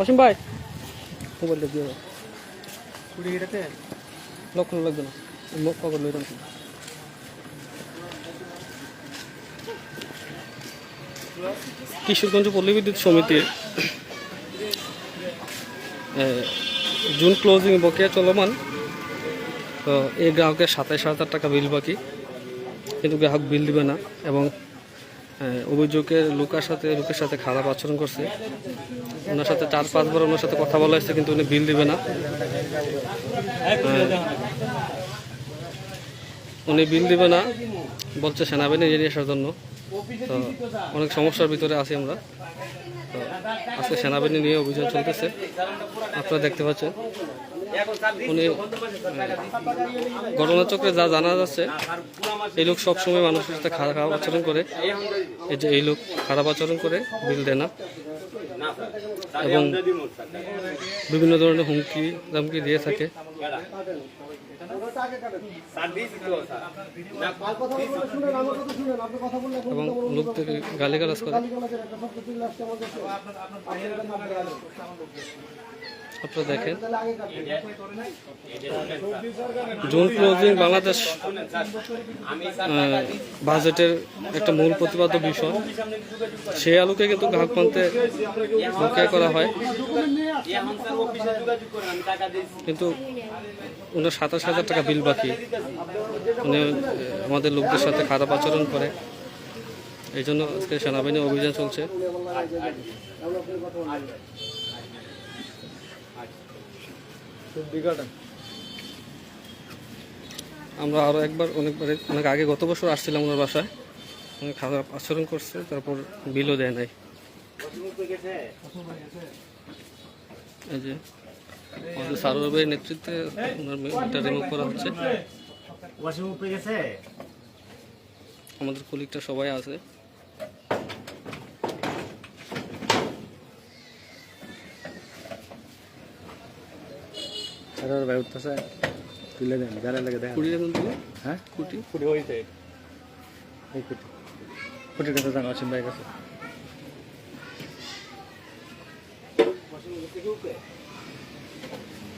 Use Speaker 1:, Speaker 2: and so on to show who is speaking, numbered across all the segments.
Speaker 1: অসীম ভাই। মোবাইলটা দিয়ে দাও।
Speaker 2: কুড়ি এটাতে
Speaker 1: লক্ষ্য লাগবে না। মুখ পকেট লইতাম কিশোরগঞ্জ পল্লী বিদ্যুৎ সমিতির জুন ক্লোজিং বকেয়া চলমান। এই গ্রাহকের সাতাইশ হাজার টাকা বিল বাকি। কিন্তু গ্রাহক বিল দিবে না এবং অভিযোগের লোকের সাথে লোকের সাথে খারাপ আচরণ করছে। ওনার সাথে চার পাঁচবার ওনার সাথে কথা বলা হয়েছে, কিন্তু উনি বিল দিবে না। উনি বিল দিবে না, বলছে সেনাবাহিনী এড়িয়ে আসার জন্য। তো অনেক সমস্যার ভিতরে আছি আমরা। তো আজকে সেনাবাহিনী নিয়ে অভিযান চলতেছে। আপনারা দেখতে পাচ্ছেন। উনি ঘটনাচক্রে যা জানা যাচ্ছে, এই লোক সবসময় মানুষের সাথে খারাপ খারাপ আচরণ করে। এই যে এই লোক খারাপ আচরণ করে, বিল দেয় না। এবং বিভিন্ন ধরনের হুমকি দামকি দিয়ে থাকে। এবং লোকদেরকে গালিগালাজ করে। আপনারা দেখেন। জুন ক্লোজিং বাংলাদেশ বাজেটের একটা মূল প্রতিপাদ্য বিষয় সেই আলোকে কিন্তু গ্রাহক বকেয়া করা হয়। কিন্তু ওনার সাতাশ হাজার টাকা বিল বাকি। উনি আমাদের লোকদের সাথে খারাপ আচরণ করে। এই জন্য আজকে সেনাবাহিনী অভিযান চলছে। আমরা আরও একবার অনেকবার অনেক আগে গত বছর আসছিলাম ওনার বাসায়। অনেক খারাপ আচরণ করছে, তারপর বিলও দেয় নাই। এই যে আমাদের সারোয়ারের নেতৃত্বে ওনার রিমুভ করা হচ্ছে। আমাদের কলিগটা সবাই আছে।
Speaker 2: আর ভাই উঠতেছে। তুলে দেন জানা লাগে দেন।
Speaker 1: কুড়ি এখন দিলে
Speaker 2: হ্যাঁ?
Speaker 1: কুটি
Speaker 2: কুড়ি হয়েছে এই কুটি কুটির কাছে যান অসীম ভাই কাছে।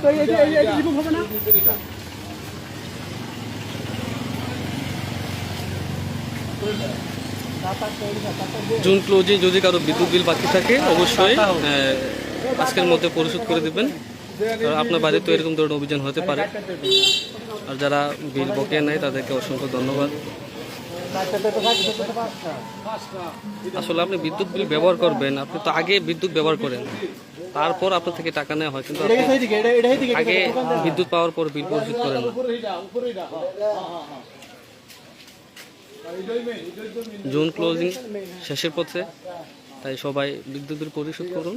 Speaker 2: তো
Speaker 1: জুন ক্লোজিং যদি কারও বিদ্যুৎ বিল বাকি থাকে অবশ্যই আজকের মধ্যে পরিশোধ করে দেবেন। আপনার বাড়িতে তো এরকম ধরনের অভিযান হতে পারে। আর যারা বিল বকেয়া নেয় তাদেরকে অসংখ্য ধন্যবাদ। আসলে আপনি বিদ্যুৎ বিল ব্যবহার করবেন আপনি তো আগে বিদ্যুৎ ব্যবহার করেন। তারপর আপনার থেকে টাকা নেওয়া হয় কিন্তু আগে বিদ্যুৎ পাওয়ার পর বিল পরিশোধ করেন। জুন ক্লোজিং শেষের পথে তাই সবাই বিদ্যুৎ বিল পরিশোধ করুন।